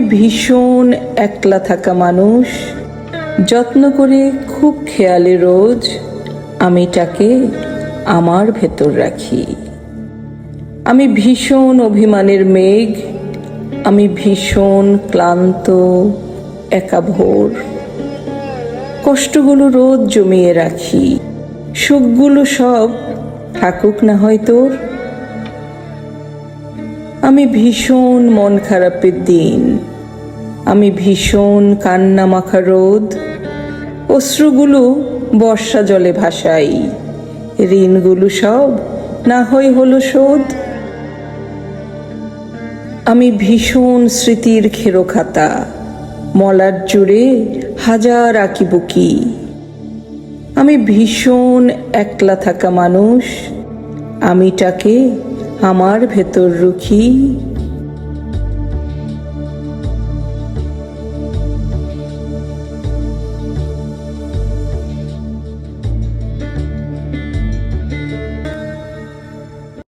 ভীষণ একলা থাকা মানুষ। যত্ন করে খুব খেয়ালে রোজ আমি তাকে আমার ভেতর রাখি। আমি ভীষণ অভিমানের মেঘ। আমি ভীষণ ক্লান্ত একা ভোর কষ্টগুলো রোজ জমিয়ে রাখি। সুখগুলো সব থাকুক না হয় তোর। আমি ভীষণ মন খারাপের দিন। আমি ভীষণ কান্না মাখা রোদ। অশ্রুগুলো বর্ষা জলে ভাসাই। ঋণগুলো সব না হয় হলো শোধ। আমি ভীষণ স্মৃতির খেরো খাতা। মলার জুড়ে হাজার আঁকি বুকি আমি ভীষণ একলা থাকা মানুষ। আমিটাকে আমার ভেতর রুখি।